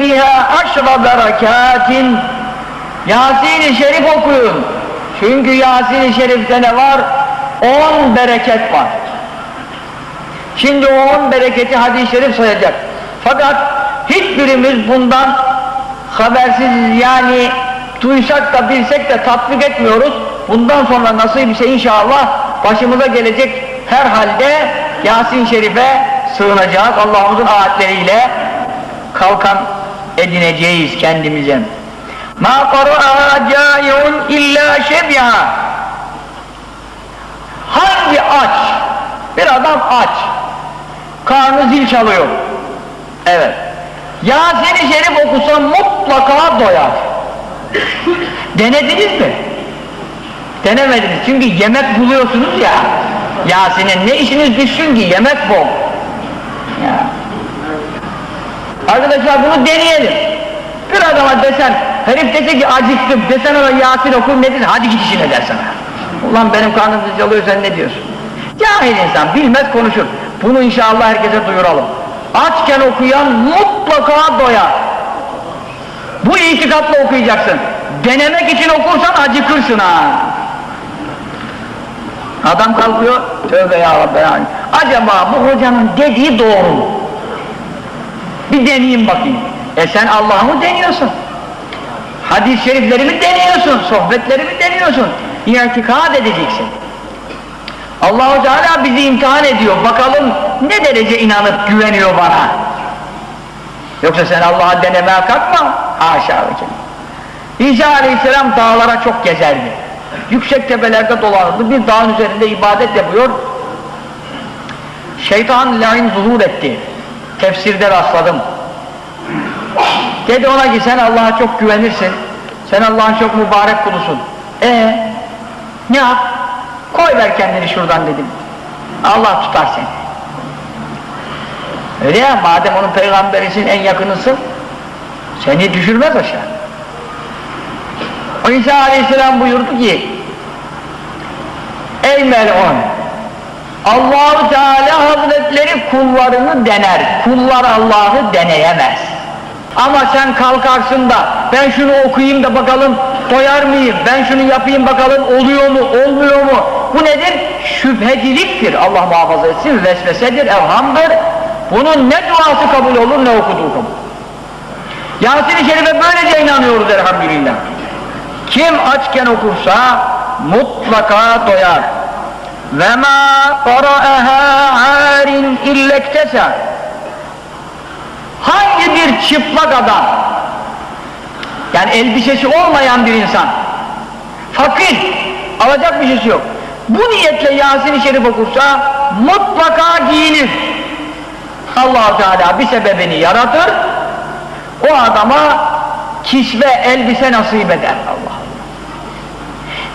fiha aşra berekatin Yasin-i Şerif okuyun. Çünkü Yasin-i Şerif'te ne var? On bereket var. Şimdi o on bereketi hadis-i şerif sayacak. Fakat hiçbirimiz bundan habersiz yani duysak da bilsek de tatbik etmiyoruz. Bundan sonra nasipse inşallah başımıza gelecek her halde Yasin Şerif'e sığınacağız. Allah'ımızın ayetleriyle kalkan edineceğiz kendimize. Ma qara'a caiun illa şebiha. Hangi aç? Bir adam aç. Karnı zil çalıyor. Evet. Yasin-i Şerif okusa mutlaka doyar. Denediniz mi? Denemediniz. Çünkü yemek buluyorsunuz ya. Yasin'in ne işiniz düşsün ki yemek bol. Ya. Arkadaşlar bunu deneyelim. Bir adama desen, herif dese ki acıktım, desen ona Yasin okur ne dese, hadi git işine der sana. Ulan benim karnım çalıyor sen ne diyorsun? Cahil insan, bilmez konuşur. Bunu inşallah herkese duyuralım. Açken okuyan mutlaka doyar. Bu itikatla okuyacaksın. Denemek için okursan acıkırsın ha. Adam kalkıyor, tövbe ya Rabbi. Acaba bu hocanın dediği doğru mu? Bir deneyeyim bakayım. E sen Allah'ı mı deniyorsun? Hadis-i şeriflerimi deniyorsun, sohbetlerimi deniyorsun. İtikad edeceksin. Allahu Teala bizi imtihan ediyor. Bakalım ne derece inanıp güveniyor bana. Yoksa sen Allah'a denemeye kalkma. Haşa ve. İsa Aleyhisselam dağlara çok gezerdi. Yüksek tepelerde dolanırdı. Bir dağın üzerinde ibadet yapıyor. Şeytan lain zuhur etti. Tefsirde rastladım. Dedi ona ki sen Allah'a çok güvenirsin. Sen Allah'ın çok mübarek kulusun. E ne yap? Koy ver kendini şuradan dedim. Allah tutar seni. Öyle ya madem onun peygamberisin en yakınısın seni düşürmez aşağı. İsa aleyhisselam buyurdu ki Ey mel'un Allahu Teala Hazretleri kullarını dener. Kullar Allah'ı deneyemez. Ama sen kalkarsın da ben şunu okuyayım da bakalım doyar mıyım? Ben şunu yapayım bakalım oluyor mu? Olmuyor mu? Bu nedir? Şüpheciliktir. Allah muhafaza etsin. Vesvesedir, evhamdır. Bunun ne duası kabul olur ne okuduğu. Yasin-i Şerif'e böylece inanıyoruz elhamdülillah. Kim açken okursa mutlaka doyar. Ve ma qara'aha arin illektesa. Hangi bir çıplak adam yani elbisesi olmayan bir insan fakir alacak bir şeysi yok. Bu niyetle Yasin-i Şerif okursa mutlaka giyinir. allah Teala bir sebebini yaratır. O adama kisve elbise nasip eder Allah.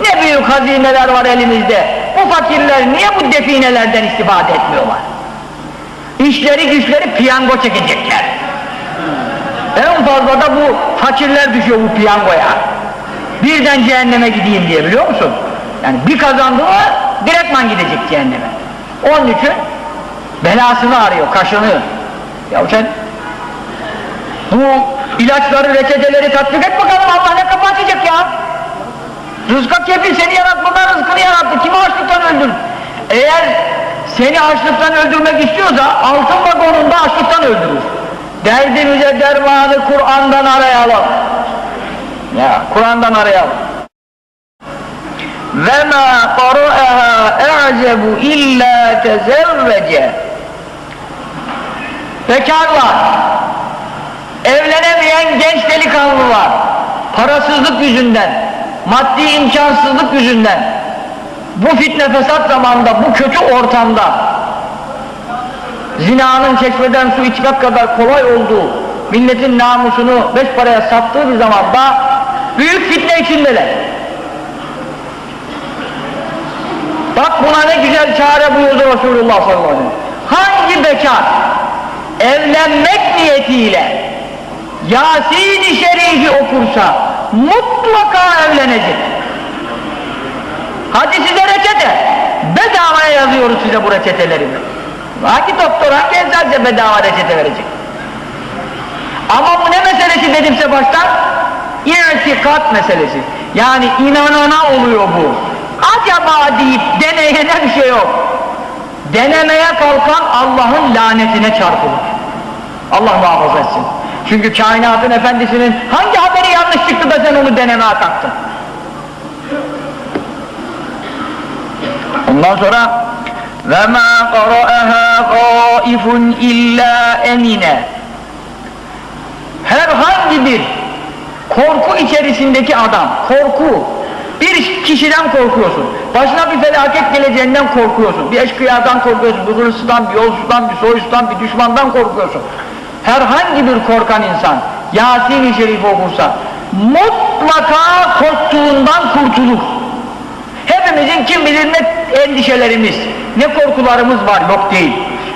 Ne büyük hazineler var elimizde. Bu fakirler niye bu definelerden istifade etmiyorlar? İşleri güçleri piyango çekecekler. En fazla da bu fakirler düşüyor bu piyangoya. Birden cehenneme gideyim diye biliyor musun? Yani bir kazandı mı direktman gidecek cehenneme. Onun için belasını arıyor, kaşınıyor. Ya sen bu ilaçları, reçeteleri tatbik et bakalım Allah ne kapı açacak ya? Rızka kefil seni yaratmadan rızkını yarattı. Kimi açlıktan öldür? Eğer seni açlıktan öldürmek istiyorsa altın vagonunda açlıktan öldürür. Derdimize dermanı Kur'an'dan arayalım. Ya Kur'an'dan arayalım. Ve ma qara'aha a'cebu illa tezevvece. Bekarlar, evlenemeyen genç delikanlılar, parasızlık yüzünden, maddi imkansızlık yüzünden, bu fitne fesat zamanında, bu kötü ortamda, zinanın çeşmeden su içmek kadar kolay olduğu, milletin namusunu beş paraya sattığı bir zamanda, büyük fitne içindeler. Bak buna ne güzel çare buyurdu Resulullah sallallahu aleyhi ve sellem. Hangi bekar evlenmek niyetiyle Yasin-i Şerif'i okursa mutlaka evlenecek. Hadi size reçete. Bedavaya yazıyoruz size bu reçeteleri. Hangi doktor, hangi eczacı bedava reçete verecek? Ama bu ne meselesi dedimse baştan? İtikat meselesi. Yani inanana oluyor bu. Acaba deyip deneyene bir şey yok. Denemeye kalkan Allah'ın lanetine çarpılır. Allah muhafaza etsin. Çünkü kainatın efendisinin hangi haberi yanlış çıktı da sen onu denemeye kalktın? Ondan sonra ve ma qara'aha qaifun illa emine. Herhangi bir korku içerisindeki adam korku bir kişiden korkuyorsun. Başına bir felaket geleceğinden korkuyorsun. Bir eşkıyadan korkuyorsun bir hırsızdan bir yolsuzdan bir soysuzdan bir düşmandan korkuyorsun herhangi bir korkan insan Yasin-i Şerif okursa mutlaka korktuğundan kurtulur Hepimizin kim bilir ne endişelerimiz, ne korkularımız var, yok değil.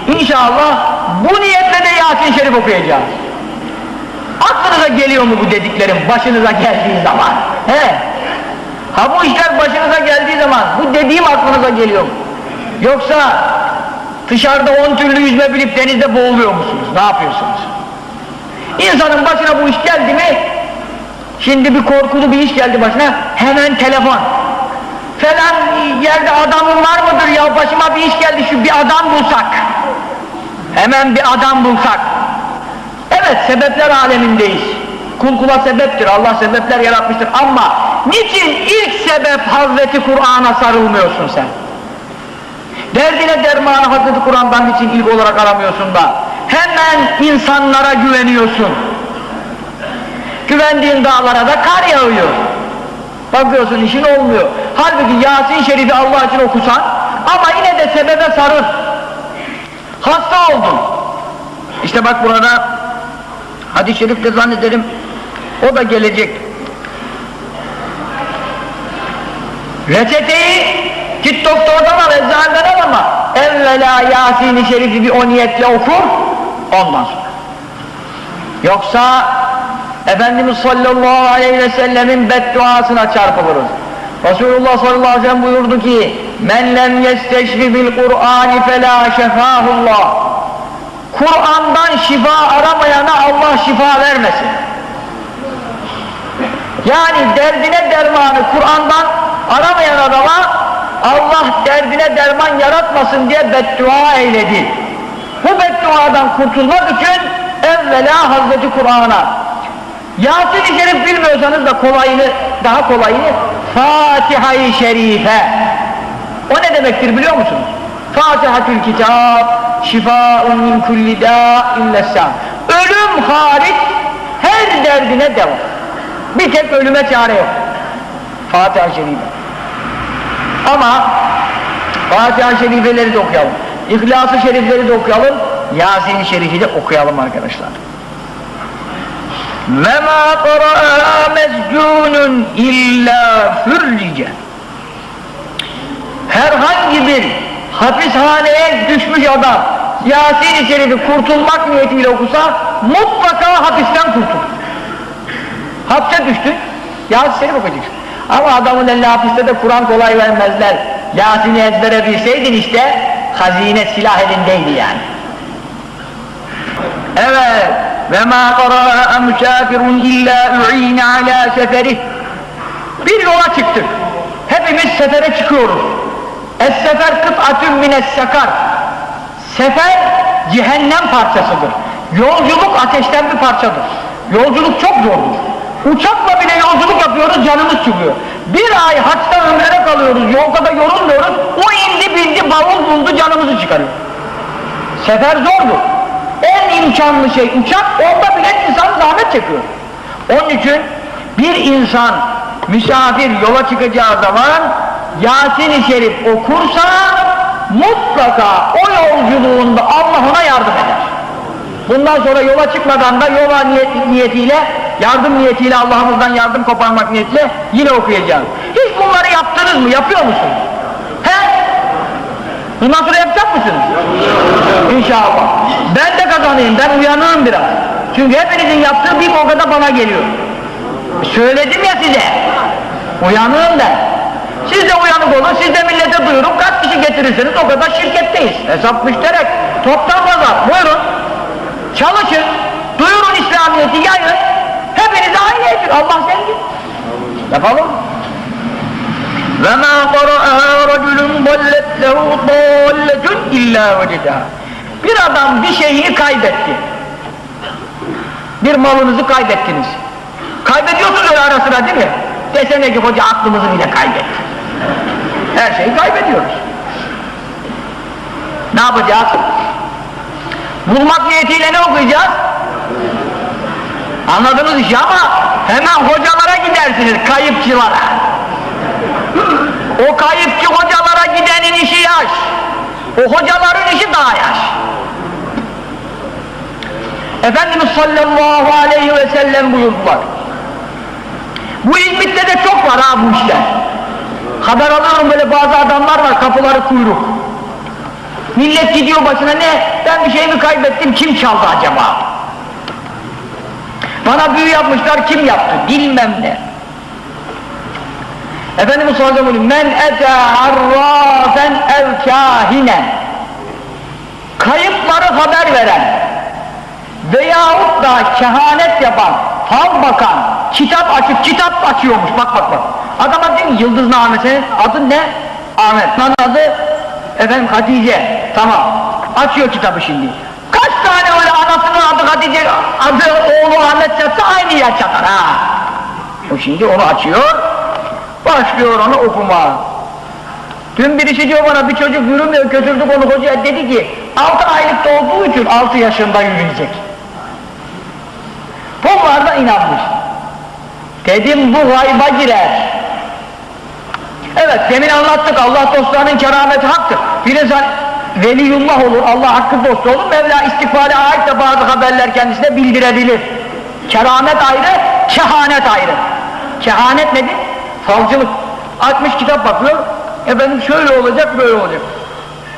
İnşallah bu niyetle de Yasin Şerif okuyacağız. Aklınıza geliyor mu bu dediklerim başınıza geldiği zaman? He? Ha bu işler başınıza geldiği zaman bu dediğim aklınıza geliyor mu? Yoksa dışarıda on türlü yüzme bilip denizde boğuluyor musunuz? Ne yapıyorsunuz? İnsanın başına bu iş geldi mi şimdi bir korkulu bir iş geldi başına hemen telefon. Falan yerde adamın var mıdır ya? Başıma bir iş geldi şu bir adam bulsak. Hemen bir adam bulsak. Evet sebepler alemindeyiz. Kul kula sebeptir Allah sebepler yaratmıştır. Ama niçin ilk sebep Hazreti Kur'an'a sarılmıyorsun sen derdine dermanı Hazreti Kur'an'dan için ilk olarak aramıyorsun da hemen insanlara güveniyorsun güvendiğin dağlara da kar yağıyor Bakıyorsun işin olmuyor. Halbuki Yasin Şerif'i Allah için okusan ama yine de sebebe sarıl. Hasta oldun. İşte bak burada hadis-i şerifte zannederim o da gelecek. Reçeteyi git doktordan al, eczaneden al ama evvela Yasin-i Şerif'i bir o niyetle okur ondan sonra. Yoksa Efendimiz sallallahu aleyhi ve sellemin bedduasına çarpılırız. Resulullah sallallahu aleyhi ve sellem buyurdu ki Men lem yesteşfi bil Kur'ani felâ şefâhullah Kur'an'dan şifa aramayana Allah şifa vermesin. Yani derdine dermanı Kur'an'dan aramayan adama Allah derdine derman yaratmasın diye beddua eyledi. Bu bedduadan kurtulmak için evvela Hazreti Kur'an'a Yasin-i Şerif bilmiyorsanız da kolayını, daha kolayını Fatiha-i Şerife. O ne demektir biliyor musunuz? Fatihatül Kitap, şifaun min kulli lessâm. Ölüm hariç her derdine devam. Bir tek ölüme çare yok. Fatiha-i Şerife. Ama Fatiha-i Şerifeleri de okuyalım. İhlas-ı Şerifleri de okuyalım. Yasin-i Şerif'i de okuyalım arkadaşlar. Ve ma qara'a mezcunun illa fürrice Herhangi bir hapishaneye düşmüş adam Yasin-i Şerif'i kurtulmak niyetiyle okusa mutlaka hapisten kurtulur. Hapse düştün, Yasin-i Şerif okuyacaksın. Ama adamın eline hapiste de Kur'an kolay vermezler. Yasin'i ezbere bilseydin işte hazine silah elindeydi yani. Evet. Ve ma qara'a musafirun illa u'ine ala seferih. Bir yola çıktık. Hepimiz sefere çıkıyoruz. Es-sefer kıt'atun mines sakar. Sefer cehennem parçasıdır. Yolculuk ateşten bir parçadır. Yolculuk çok zordur. Yolculuk yapıyoruz, canımız çıkıyor. Bir ay haçta ömrene kalıyoruz, yolda da yorulmuyoruz. O indi bindi, bavul buldu, canımızı çıkarıyor. Sefer zordur. En imkanlı şey uçak, onda bile insan zahmet çekiyor. Onun için bir insan misafir yola çıkacağı zaman Yasin-i Şerif okursa mutlaka o yolculuğunda Allah ona yardım eder. Bundan sonra yola çıkmadan da yola niyet, niyetiyle, yardım niyetiyle Allah'ımızdan yardım koparmak niyetiyle yine okuyacağız. Hiç bunları yaptınız mı? Yapıyor musunuz? He? Bundan sonra yapacak mısınız? İnşallah. Ben de kazanayım, ben uyanığım biraz. Çünkü hepinizin yaptığı bir o kadar bana geliyor. Söyledim ya size. Uyanığım ben. Siz de uyanık olun, siz de millete duyurun, kaç kişi getirirseniz o kadar şirketteyiz. Hesap müşterek, toptan pazar, buyurun. Çalışın, duyurun Yapalım. Ve ma qara'aha raculun dallet lehu dalletun illa vecedaha. Bir adam bir şeyi kaybetti. Bir malınızı kaybettiniz. Kaybediyorsunuz öyle ara sıra değil mi? Desene ki hoca aklımızı bile kaybetti. Her şeyi kaybediyoruz. Ne yapacağız? Bulmak niyetiyle ne okuyacağız? Anladınız işi ama hemen hocalara gidersiniz, kayıpçılara. O kayıpçı hocalara gidenin işi yaş. O hocaların işi daha yaş. Efendimiz sallallahu aleyhi ve sellem buyurdular. Bu İzmit'te de çok var ha bu işler. Haber alıyorum böyle bazı adamlar var kapıları kuyruk. Millet gidiyor başına ne? Ben bir şeyimi kaybettim kim çaldı acaba? Bana büyü yapmışlar kim yaptı? Bilmem ne. Efendimiz sallallahu men ete arrafen ev kahinen kayıpları haber veren veyahut da kehanet yapan, fal bakan, kitap açıp kitap açıyormuş bak bak bak. Adama ki Yıldız Ahmet senin adın ne? Ahmet. Adı efendim Hatice. Tamam. Açıyor kitabı şimdi. Anasının adı Hatice, adı oğlu Ahmet çatsa aynı yer çatar ha. O şimdi onu açıyor, başlıyor onu okuma. Dün birisi diyor bana bir çocuk yürümüyor götürdük onu hocaya dedi ki 6 aylıkta olduğu için 6 yaşında yürüyecek. Bunlar da inanmış. Dedim bu gayba girer. Evet demin anlattık Allah dostlarının kerameti haktır. Bir insan veliyullah olur, Allah hakkı dostu olur, Mevla istikbale ait de bazı haberler kendisine bildirebilir. Keramet ayrı, kehanet ayrı. Kehanet nedir? Falcılık. Açmış kitap bakıyor, efendim şöyle olacak, böyle olacak.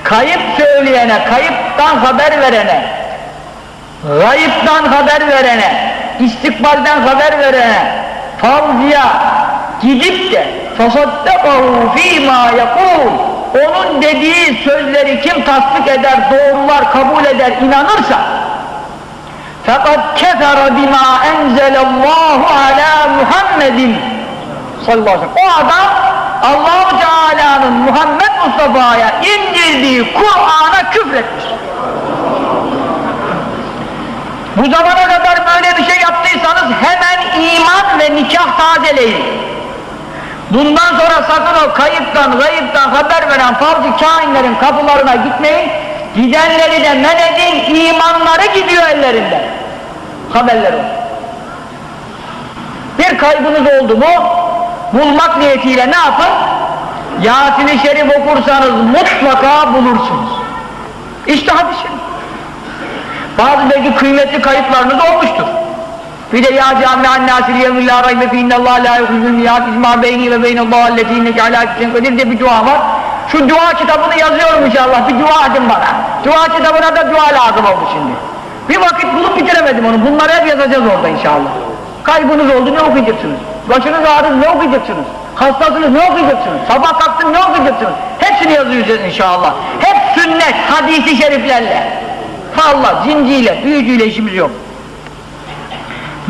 Kayıp söyleyene, kayıptan haber verene, gayıptan haber verene, istikbalden haber verene, falcıya gidip de فَصَدَّقَهُ ف۪ي مَا يَقُولُ Onun dediği sözleri kim tasdik eder, doğrular, kabul eder, inanırsa فَقَدْ كَفَرَ بِمَا اَنْزَلَ اللّٰهُ عَلَى مُحَمَّدٍ sallallahu aleyhi ve sellem. O adam allah Teala'nın Muhammed Mustafa'ya indirdiği Kur'an'a küfretmiş. Bu zamana kadar böyle bir şey yaptıysanız hemen iman ve nikah tazeleyin. Bundan sonra sakın o kayıptan, gayıptan haber veren falcı kainlerin kapılarına gitmeyin. Gidenleri de men edin, imanları gidiyor ellerinden. Haberler olsun. Bir kaybınız oldu mu, bulmak niyetiyle ne yapın? Yasin-i Şerif okursanız mutlaka bulursunuz. İşte hadis Bazı belki kıymetli kayıplarınız olmuştur. Bir de ya cami'an nasiriye min la raybe fi innallâh la yuhuzul miyâd izmâ beyni ve beynallâh alleti inneke alâ küsen kadir diye bir dua var. Şu dua kitabını yazıyorum inşallah. Bir dua edin bana. Dua kitabına da dua lazım oldu şimdi. Bir vakit bulup bitiremedim onu. Bunları hep yazacağız orada inşallah. Kaybınız oldu ne okuyacaksınız? Başınız ağrıdı ne okuyacaksınız? Hastasınız ne okuyacaksınız? Sabah kalktın ne okuyacaksınız? Hepsini yazıyoruz inşallah. Hep sünnet, hadisi şeriflerle. Allah, cinciyle, büyücüyle işimiz yok.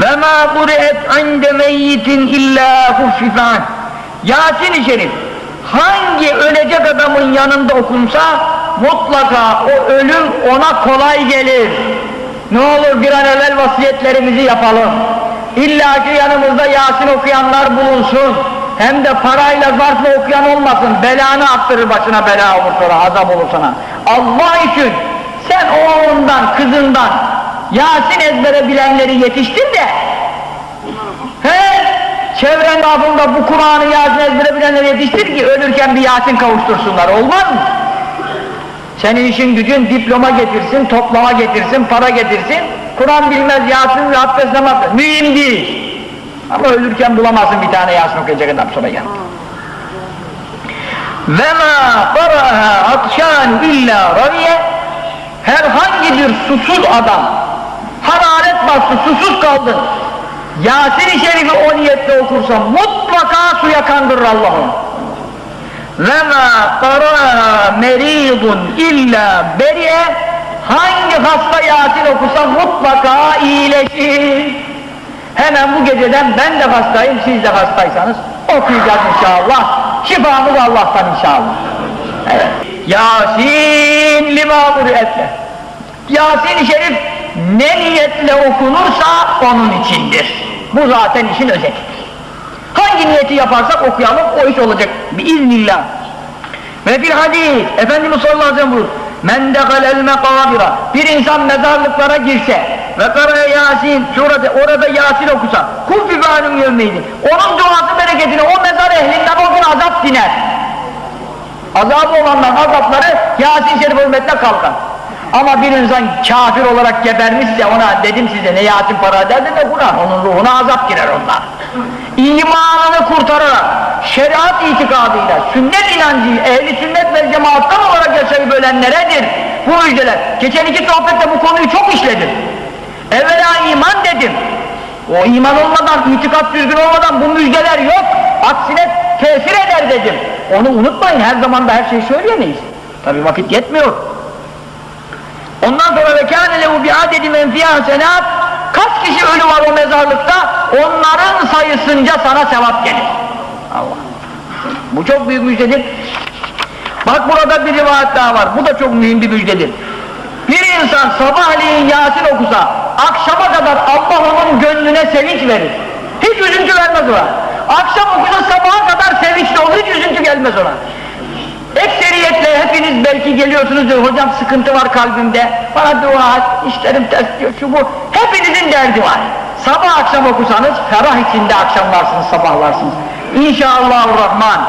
Ve ma quri'et inde meyyitin illa huffifan. Yasin-i Şerif hangi ölecek adamın yanında okunsa mutlaka o ölüm ona kolay gelir. Ne olur bir an evvel vasiyetlerimizi yapalım. İlla ki yanımızda Yasin okuyanlar bulunsun. Hem de parayla zarfla okuyan olmasın. Belanı attırır başına bela olur sonra, azap olur sana. Allah için sen oğlundan, kızından Yasin ezbere bilenleri yetiştir de he, çevren altında bu Kur'an'ı Yasin ezbere bilenleri yetiştir ki ölürken bir Yasin kavuştursunlar. Olmaz mı? Senin işin gücün diploma getirsin, toplama getirsin, para getirsin. Kur'an bilmez, Yasin ve abdest namaz. Mühim değil. Ama ölürken bulamazsın bir tane Yasin okuyacak adam sonra gel. Ve ma qara'ha atşan illa raviye herhangi bir susuz adam hararet bastı, susuz kaldın Yasin-i Şerif'i o niyetle okursa mutlaka suya kandırır Allah'ım ve ma qara meridun illa beriye hangi hasta Yasin okusa mutlaka iyileşir hemen bu geceden ben de hastayım siz de hastaysanız okuyacağız inşallah. Şifamız Allah'tan inşallah. Evet. Yasin lima etle. Yasin-i Şerif ne niyetle okunursa onun içindir. Bu zaten işin özetidir. Hangi niyeti yaparsak okuyalım o iş olacak biiznillah. Ve bir hadis Efendimiz sallallahu aleyhi ve sellem buyurur. Men dehalel mekabira bir insan mezarlıklara girse ve karaya Yasin şurada orada Yasin okusa kul fibanun yevmeydi onun duası bereketine o mezar ehlinden o gün azap diner. Azabı olanların azapları Yasin Şerif hürmetine kalkar. Ama bir insan kafir olarak gebermişse ona dedim size ne Yasin para derdi ne Kur'an onun ruhuna azap girer onlar. İmanını kurtararak şeriat itikadıyla sünnet inancı ehli sünnet ve cemaattan olarak yaşayıp ölenleredir bu müjdeler. Geçen iki sohbette bu konuyu çok işledim. Evvela iman dedim. O iman olmadan, itikat düzgün olmadan bu müjdeler yok. Aksine tesir eder dedim. Onu unutmayın, her zaman da her şeyi söyleyemeyiz. Tabi vakit yetmiyor. Ondan sonra ve kâne lehu bi'adedi men fîhâ senât Kaç kişi ölü var o mezarlıkta? Onların sayısınca sana sevap gelir. Allah. Bu çok büyük müjdedir. Bak burada bir rivayet daha var. Bu da çok mühim bir müjdedir. Bir insan sabahleyin Yasin okusa, akşama kadar Allah onun gönlüne sevinç verir. Hiç üzüntü vermez ona. Akşam okusa sabaha kadar sevinçli olur, hiç üzüntü gelmez ona. Ekseriyetle hepiniz belki geliyorsunuz hocam sıkıntı var kalbimde, bana dua et, işlerim ters diyor, şu bu. Hepinizin derdi var. Sabah akşam okusanız ferah içinde akşamlarsınız, sabahlarsınız. İnşallahurrahman.